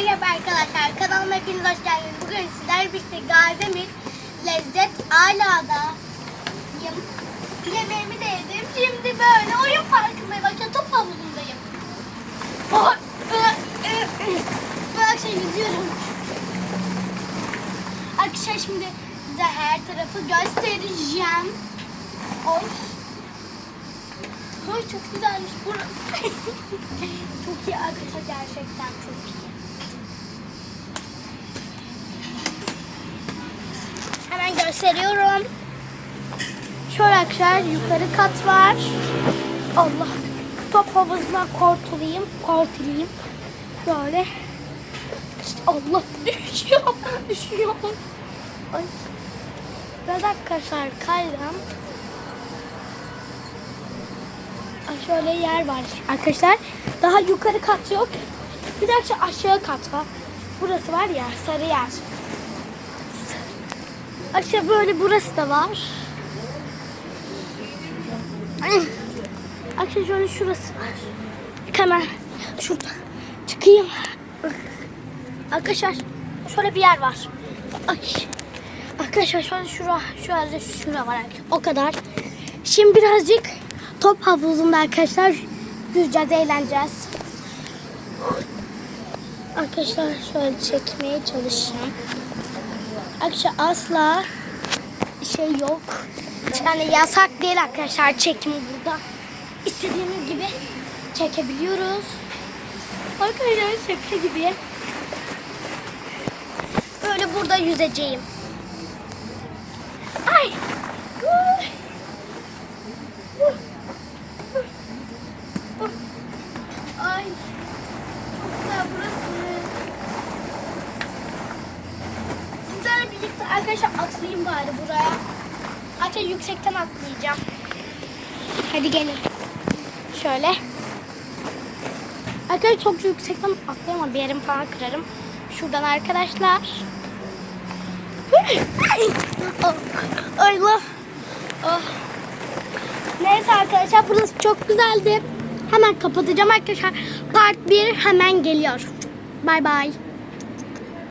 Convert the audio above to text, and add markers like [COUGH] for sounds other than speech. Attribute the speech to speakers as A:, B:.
A: Merhaba arkadaşlar, kanalıma hepiniz hoş geldiniz. Bugün sizlerle birlikte Gazdemir Lezzet Ala'da yem yemeğimi de yedim. Şimdi böyle oyun parkındayım. Bakın top havuzundayım. Oh, Bu akşam yüzüyorum. Arkadaşlar şimdi size her tarafı göstereceğim. Oy. Oy çok güzelmiş burası. [LAUGHS] çok iyi arkadaşlar gerçekten çok iyi. Hemen gösteriyorum. Şöyle arkadaşlar yukarı kat var. Allah top havuzuna kortulayım, kortulayım. Böyle. İşte Allah [LAUGHS] düşüyor, düşüyor. Ay. Biraz arkadaşlar kaydım. Ay, Şöyle yer var arkadaşlar. Daha yukarı kat yok. Bir de aşağı kat var. Burası var ya sarı yer. Aşağı böyle burası da var. Arkadaşlar şöyle şurası var. Hemen şurada çıkayım. Arkadaşlar şöyle bir yer var. Ay. Arkadaşlar şöyle şura, şurada şura var. O kadar. Şimdi birazcık top havuzunda arkadaşlar yüzeceğiz, eğleneceğiz. Arkadaşlar şöyle çekmeye çalışacağım. Arkadaşlar asla şey yok. Yani yasak değil arkadaşlar çekimi burada. İstediğimiz gibi çekebiliyoruz. Arkadaşlar şaka gibi. Böyle burada yüzeceğim. Ay. Ay. Çok güzel burası. Sizlerle birlikte arkadaşlar atlayayım bari buraya. Hatta yüksekten atlayacağım. Hadi gelin. Şöyle. Arkadaşlar çok yüksekten atlayamam. Bir yerim falan kırarım. Şuradan arkadaşlar. [LAUGHS] Allah. Oh. Neyse arkadaşlar burası çok güzeldi. Hemen kapatacağım arkadaşlar. Part 1 hemen geliyor. Bay bay.